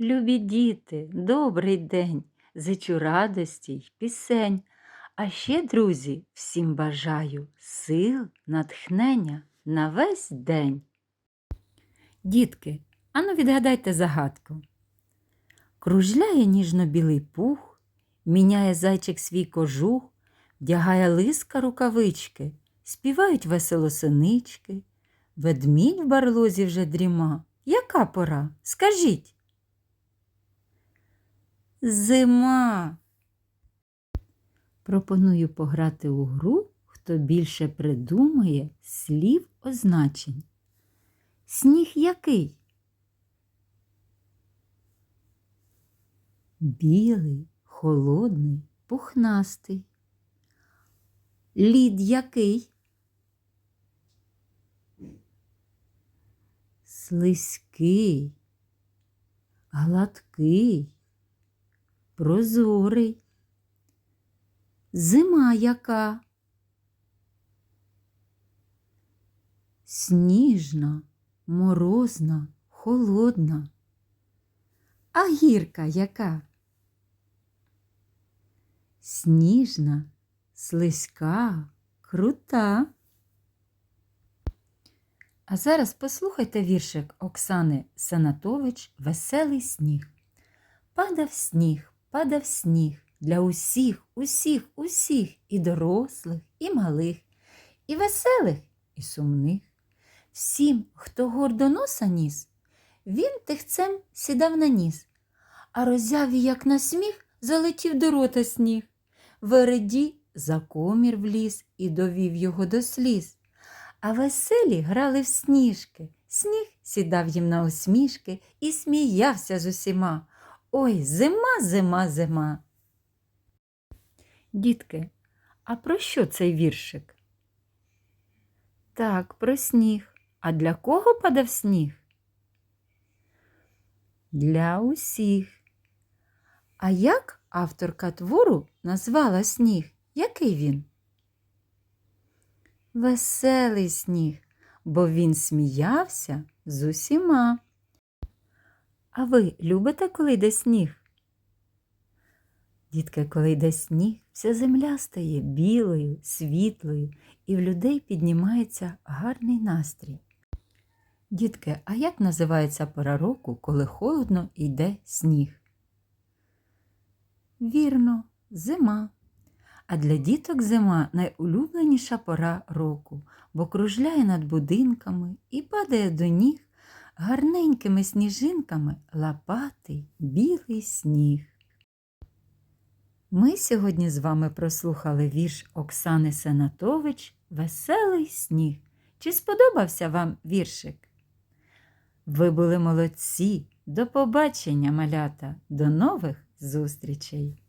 Любі діти, добрий день, зичу радості й пісень. А ще, друзі, всім бажаю сил, натхнення на весь день. Дітки, ану відгадайте загадку. Кружляє ніжно-білий пух, міняє зайчик свій кожух, вдягає лиска рукавички, співають весело синички, ведмідь в барлозі вже дріма. Яка пора? Скажіть. Зима. Пропоную пограти у гру, хто більше придумає слів означень. Сніг який? Білий, холодний, пухнастий. Лід який? Слизький, гладкий, прозорий. Зима яка? Сніжна, морозна, холодна. А гірка яка? Сніжна, слизька, крута. А зараз послухайте віршик Оксани Санатович Веселий сніг. Падав сніг, падав сніг для усіх, усіх, усіх, і дорослих, і малих, і веселих, і сумних. Всім, хто гордо носа ніс, він тихцем сідав на ніс, а роззяві, як на сміх, залетів до рота сніг. Вереді за комір вліз і довів його до сліз. А веселі грали в сніжки. Сніг сідав їм на усмішки і сміявся з усіма. Ой, зима, зима, зима. Дітки, а про що цей віршик? Так, про сніг. А для кого падав сніг? Для усіх. А як авторка твору назвала сніг? Який він? Веселий сніг, бо він сміявся з усіма. А ви любите, коли йде сніг? Дітки, коли йде сніг, вся земля стає білою, світлою, і в людей піднімається гарний настрій. Дітки, а як називається пора року, коли холодно йде сніг? Вірно, зима. А для діток зима найулюбленіша пора року, бо кружляє над будинками і падає до ніг гарненькими сніжинками лапатий білий сніг. Ми сьогодні з вами прослухали вірш Оксани Сенатович Веселий сніг. Чи сподобався вам віршик? Ви були молодці. До побачення, малята, до нових зустрічей!